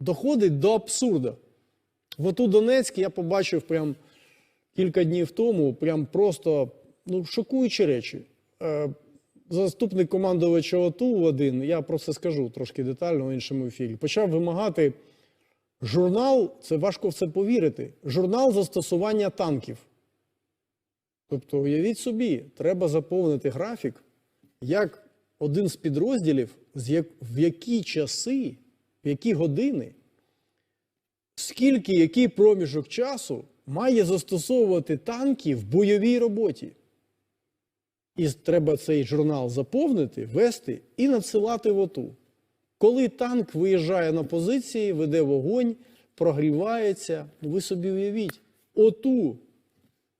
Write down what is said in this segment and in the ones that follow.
доходить до абсурда. От у Донецьк я побачив прям кілька днів тому, прям просто ну, шокуючі речі. Е, заступник командувача ОТУ один, я про це скажу трошки детально в іншому ефірі, почав вимагати журнал, це важко в це повірити, журнал застосування танків. Тобто, уявіть собі, треба заповнити графік, як один з підрозділів, в які часи, в які години, скільки, який проміжок часу має застосовувати танки в бойовій роботі. І треба цей журнал заповнити, вести і надсилати в ОТУ. Коли танк виїжджає на позиції, веде вогонь, прогрівається, ну ви собі уявіть, ОТУ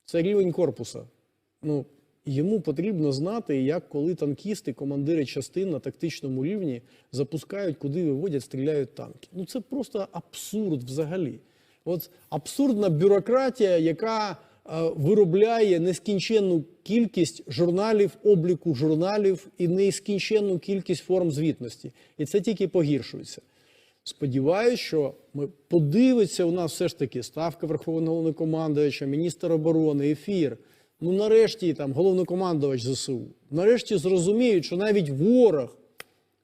це рівень корпуса. Ну, йому потрібно знати, як коли танкісти, командири частин на тактичному рівні запускають, куди виводять, стріляють танки. Ну це просто абсурд взагалі. От абсурдна бюрократія, яка е, виробляє нескінченну кількість журналів, обліку журналів і нескінченну кількість форм звітності. І це тільки погіршується. Сподіваюсь, що ми подивиться у нас все ж таки ставка Верховного Головнокомандувача, міністр оборони, ефір. Ну, нарешті там головнокомандувач ЗСУ. Нарешті зрозуміють, що навіть ворог,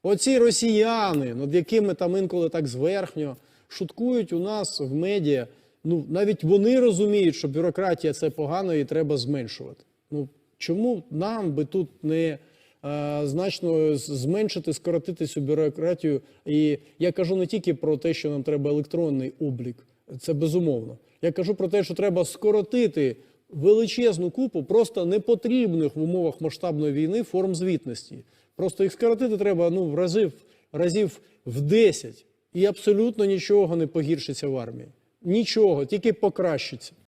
оці росіяни, над якими там інколи так зверхньо шуткують у нас в медіа. Ну, навіть вони розуміють, що бюрократія це погано і треба зменшувати. Ну чому нам би тут не е, значно зменшити, скоротити цю бюрократію? І я кажу не тільки про те, що нам треба електронний облік, це безумовно. Я кажу про те, що треба скоротити величезну купу просто непотрібних в умовах масштабної війни форм звітності. Просто їх скоротити треба ну, в разів, разів в 10. І абсолютно нічого не погіршиться в армії. Нічого, тільки покращиться.